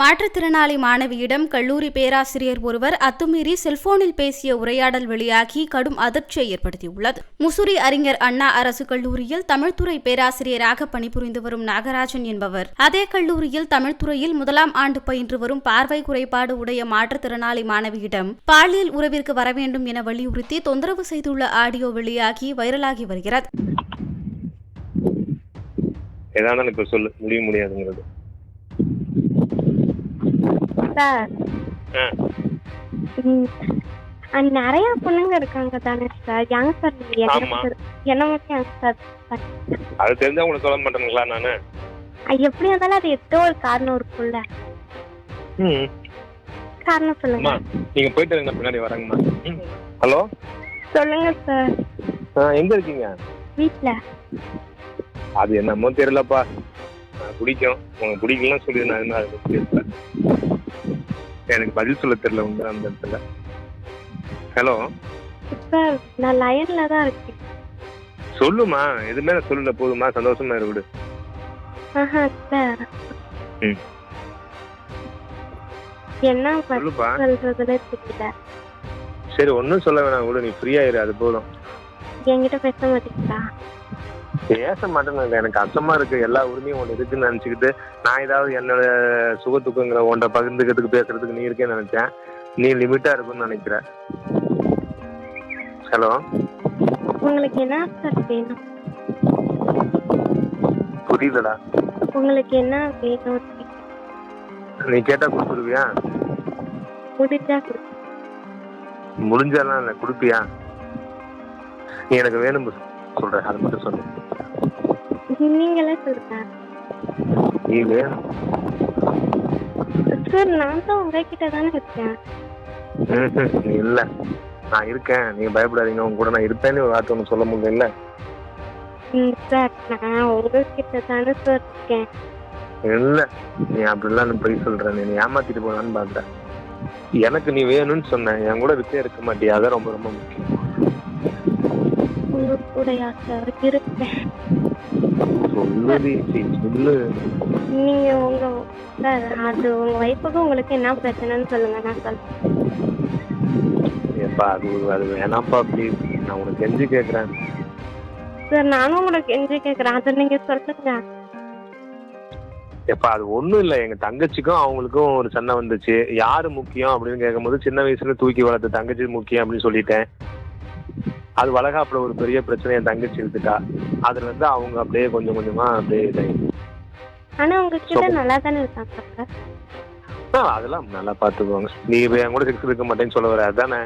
மாற்றுத்திறனாளி மாணவியிடம் கல்லூரி பேராசிரியர் ஒருவர் அத்துமீறி செல்போனில் பேசிய உரையாடல் வெளியாகி கடும் அதிர்ச்சியை ஏற்படுத்தியுள்ளது. முசுரி அறிஞர் அண்ணா அரசு கல்லூரியில் தமிழ்துறை பேராசிரியராக பணிபுரிந்து வரும் நாகராஜன் என்பவர். அதே கல்லூரியில் தமிழ்துறையில் முதலாம் ஆண்டு பயின்று வரும் பார்வை குறைபாடு உடைய மாற்றுத்திறனாளி மாணவியிடம் பாலியல் உறவிற்கு வர வேண்டும் என வலியுறுத்தி தொந்தரவு செய்துள்ள ஆடியோ வெளியாகி வைரலாகி வருகிறது. சொல்லு முடிய முடியாதுங்கிறது. சார் நிறைய பொண்ணுங்க இருக்காங்க தானே சார் யங் சார். என்ன மட்டும் யங் சார் அது தெரிஞ்சா உங்களுக்கு சொல்ல மாட்டேனுங்களா நானு? எப்படி இருந்தாலும் அது ஏதோ ஒரு காரணம் இருக்கும்ல. காரணம் சொல்லுங்க. நீங்க போயிட்டு இருங்க பின்னாடி வரேங்கம்மா. ஹலோ? சொல்லுங்க சார் எங்க இருக்கீங்க? வீட்ல. அது என்னமோ தெரியலப்பா. பிடிக்கும் உங்களுக்கு பிடிக்கலாம் சொல்லி நான் என்ன எனக்கு பதில் சொல்ல தெரியல உங்க அந்த இடத்துல. ஹலோ சார் நான் லைன்ல தான் இருக்கேன். சொல்லுமா எதுவுமே நான் சொல்லல. போதுமா சந்தோஷமா இரு விடு. ஆஹா சார் ம். என்ன சொல்லுப்பா. சொல்றதுன்னு தெரியல. சரி ஒன்றும் சொல்ல வேணாம் விடு. நீ ஃப்ரீயா இரு அது போதும். என்கிட்ட பேச மாட்டீங்களா பேச மாட்டேன்னு எனக்கு அச்சமா இருக்கு. எல்லா உரிமையும் ஒன்று இருக்குன்னு நினச்சிக்கிட்டு நான் ஏதாவது என்னோட சுகத்துக்குங்கிற ஒன்றை பகிர்ந்துக்கிறதுக்கு பேசுறதுக்கு நீ இருக்கேன்னு நினைச்சேன். நீ லிமிட்டா இருக்குன்னு நினைக்கிற. ஹலோ உங்களுக்கு என்ன சார் வேணும்? புரியலடா உங்களுக்கு என்ன வேணும்? நீ கேட்டா கொடுத்துருவியா? முடிஞ்சா. முடிஞ்சாலாம் இல்லை கொடுப்பியா? நீ எனக்கு வேணும் சொல்ற அது மட்டும் சொல்லு. நீங்களே சொல்லுங்க. நீ வேணும் சார் நான் தான் உங்ககிட்ட தானே இருக்கேன். இல்ல. நான் இருக்கேன். நீங்க பயப்படாதீங்க. உங்க கூட நான் இருப்பேன்னு ஒரு வார்த்தை ஒன்று சொல்ல முடியல சார் நான் உங்ககிட்ட தானே சார் இருக்கேன். இல்ல. நீ அப்படிலாம் பொய் சொல்ற நீ ஏமாத்திட்டு போலான்னு பாக்குற. எனக்கு நீ வேணும்னு சொன்னேன் என் கூட இருக்கே இருக்க மாட்டியா? அதான் ரொம்ப ரொம்ப முக்கியம். சார் இருப்பேன் நீங்க உங்க சார் அது உங்க ஒய்ஃபுக்கு உங்களுக்கு என்ன பிரச்சனைன்னு சொல்லுங்க நான் சொல்றேன். அது அது வேணாப்பா ப்ளீஸ் நான் உனக்கு கெஞ்சி கேட்கறேன் சார் நானும் உங்களுக்கு எஞ்சி கேட்குறேன் அதை நீங்க சொல்லுங்க. ஏப்பா அது ஒண்ணும் இல்ல. எங்க தங்கச்சிக்கும் அவங்களுக்கும் ஒரு சண்டை வந்துச்சு. யாரு முக்கியம் அப்படின்னு கேட்கும்போது சின்ன வயசுல தூக்கி வளர்த்த தங்கச்சி முக்கியம் அப்படின்னு சொல்லிட்டேன். அது வளகாப்புல ஒரு பெரிய பிரச்சனை என் தங்கச்சி எடுத்துட்டா அதுல இருந்து அவங்க அப்படியே கொஞ்சம் கொஞ்சமா அப்படியே இதாயி. ஆனா உங்ககிட்ட நல்லா தானே இருக்காங்க அதெல்லாம் நல்லா பாத்துக்குவாங்க நீ என் கூட செக்ஸ் இருக்க மாட்டேன்னு சொல்ல வர அதானே?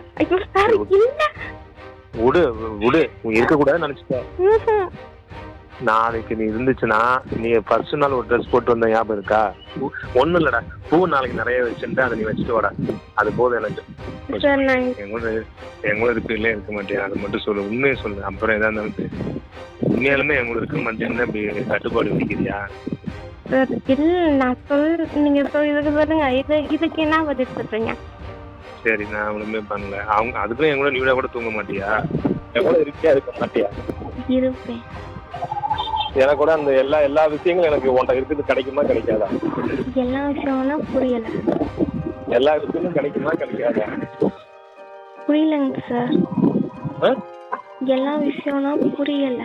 விடு விடு. இருக்கக்கூடாதுன்னு நினைச்சிட்ட. ம்ஹும். நாளைக்கு நீ இருந்துச்சுன்னா நீ ஃபர்ஸ்ட் நாள் ஒரு ட்ரெஸ் போட்டு வந்த ஞாபகம் இருக்கா? ஒண்ணும் இல்லடா. பூ நாளைக்கு நிறைய வச்சுட்டு அதை நீ வச்சுட்டு வாடா. அது போதும் எனக்கு. கூட இருக்கு இல்லையா இருக்க மாட்டேன். அது மட்டும் சொல்லு. உண்மையை சொல்லு. அப்புறம் எதா இருந்தாலும். உண்மையாலுமே கூட இருக்க மாட்டேன்னு இப்படி கட்டுப்பாடு விதிக்கிறியா? சார் இல்ல நான் சொல் நீங்க சொல் இதுக்கு சொல்லுங்க. இது இதுக்கு என்ன பதில் சொல்றீங்க? சரி நான் ஒண்ணுமே பண்ணல. அவங்க அதுக்கும் என் கூட நீ கூட தூங்க மாட்டியா? கூட இருக்கியா இருக்க மாட்டியா? இருப்பேன். எனக்கு கூட அந்த எல்லா எல்லா விஷயங்களும் எனக்கு உன்ட்ட இருக்குது கிடைக்குமா கிடைக்காதா? எல்லா விஷயம்னா புரியல. எல்லா விஷயமும் கிடைக்குமா கிடைக்காதா? புரியலங்க சார்? எல்லா விஷயம்னா புரியல.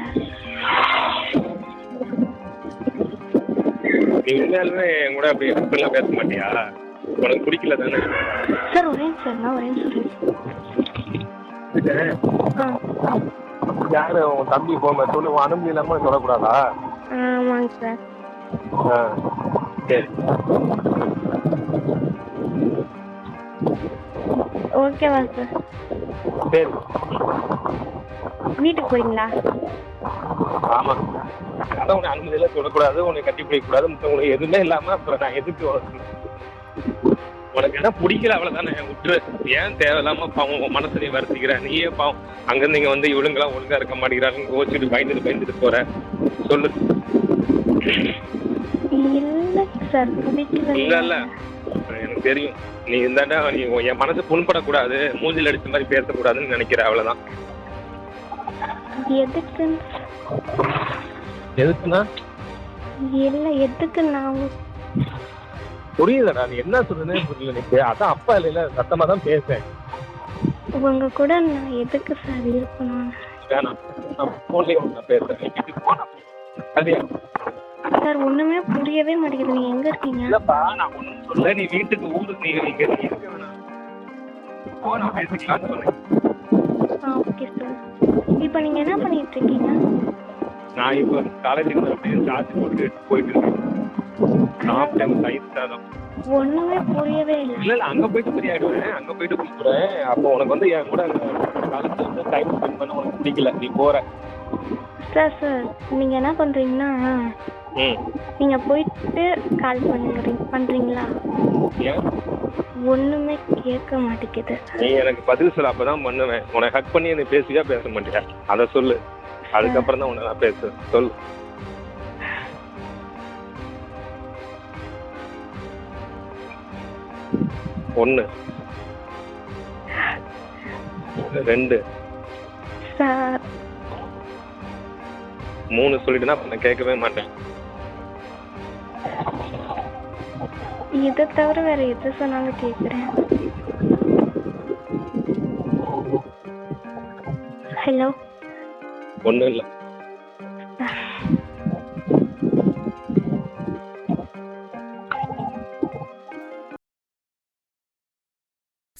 நீ உண்மையாலுமே என் கூட அப்படி இப்படிலாம் பேச மாட்டியா? உனக்கு பிடிக்கல தானே? சார் ஒரே சார் நான் ஒரே சார் யாரு? உன் தம்பி போன சொல்லு. உன் அனுமதி இல்லாம சொல்லக்கூடாதா? ஆமாங்க சார். ஆ சரி. ஓகேவா சார். சரி. வீட்டுக்கு போறீங்களா? ஆமா. அதான் உன்னை அனுமதியெல்லாம் சொல்லக்கூடாது. உன்னை கட்டி பிடிக்கக்கூடாது. உனக்கு எதுவுமே இல்லாம அப்புறம் நான் எதுக்கு உனக்கு என்ன பிடிக்கல அவ்வளவுதானே? விட்டுரு. ஏன் தேவையில்லாம பாவம் உன் மனசை நீ வருத்திக்கிற? நீயே பாவம். அங்கிருந்து இங்க வந்து இவளுங்கெல்லாம் ஒழுங்கா இருக்க மாட்டேங்கிறாங்க கோச்சிட்டு பயந்துட்டு பயந்துட்டு போற. சொல்லு. இல்ல இல்ல எனக்கு தெரியும். நீ இருந்தாண்டா நீ என் மனசு புண்படக்கூடாது மூஞ்சில் அடிச்ச மாதிரி பேசக்கூடாதுன்னு நினைக்கிற அவ்வளவுதான். எதுக்கு எதுக்குன்னா இல்ல எதுக்கு நான் புரியுதுடா நீ என்ன சொல்றதுனே புரியல எனக்கு. அதான் அப்பா இல்லைல்ல சத்தமா தான் பேசேன் உங்க கூட நான் எதுக்கு சார் இருக்கணும்? வேணாம். நான் போன்லயே உன்னை பேசுறேன். நீ வீட்டுக்கு போனா சரியா? சார் ஒண்ணுமே புரியவே மாட்டேங்குது. நீங்க எங்க இருக்கீங்க? இல்லப்பா நான் ஒண்ணும் சொல்ல நீ வீட்டுக்கு ஊருக்கு நீ இங்க நீ இருக்க வேணாம் போன பேசிக்கலாம்னு சொன்னேன் ஆ ஓகே சார் இப்போ நீங்க என்ன பண்ணிட்டு இருக்கீங்க? நான் இப்போ காலேஜுக்கு அப்படியே சார்ஜ் போட்டு போயிட்டு இருக்கேன். சாப்பிட்டேன் தயிர் சாதம் ஒண்ணுமே புரியவே இல்லை. இல்ல இல்ல அங்க போயிட்டு ஃப்ரீ ஆயிடுவேன். அங்க போயிட்டு கூப்பிடுறேன் அப்போ உனக்கு வந்து என் கூட காலேஜ்ல வந்து டைம் ஸ்பெண்ட் பண்ண உனக்கு பிடிக்கல. நீ போற. சார் சார் நீங்க என்ன பண்றீங்கன்னா நீங்க போயிட்டு கால் பண்ணுங்க பண்றீங்களா? ஒண்ணுமே கேட்க மாட்டேங்குது. நீ எனக்கு பதில் சொல்ல அப்பதான் பண்ணுவேன். உனக்கு ஹக் பண்ணி என்னை பேசுவியா பேச மாட்டியா? அதை சொல்லு. அதுக்கப்புறம் தான் உன்னை நான் பேசுவேன். சொல்லு. ஒன்று ரெண்டு. சார். மூணு சொல்லிட்டுனா நான் கேட்கவே மாட்டேன். இதை தவிர வேற எது சொன்னாலும் கேட்குறேன். ஹலோ. ஒன்றும் இல்லை.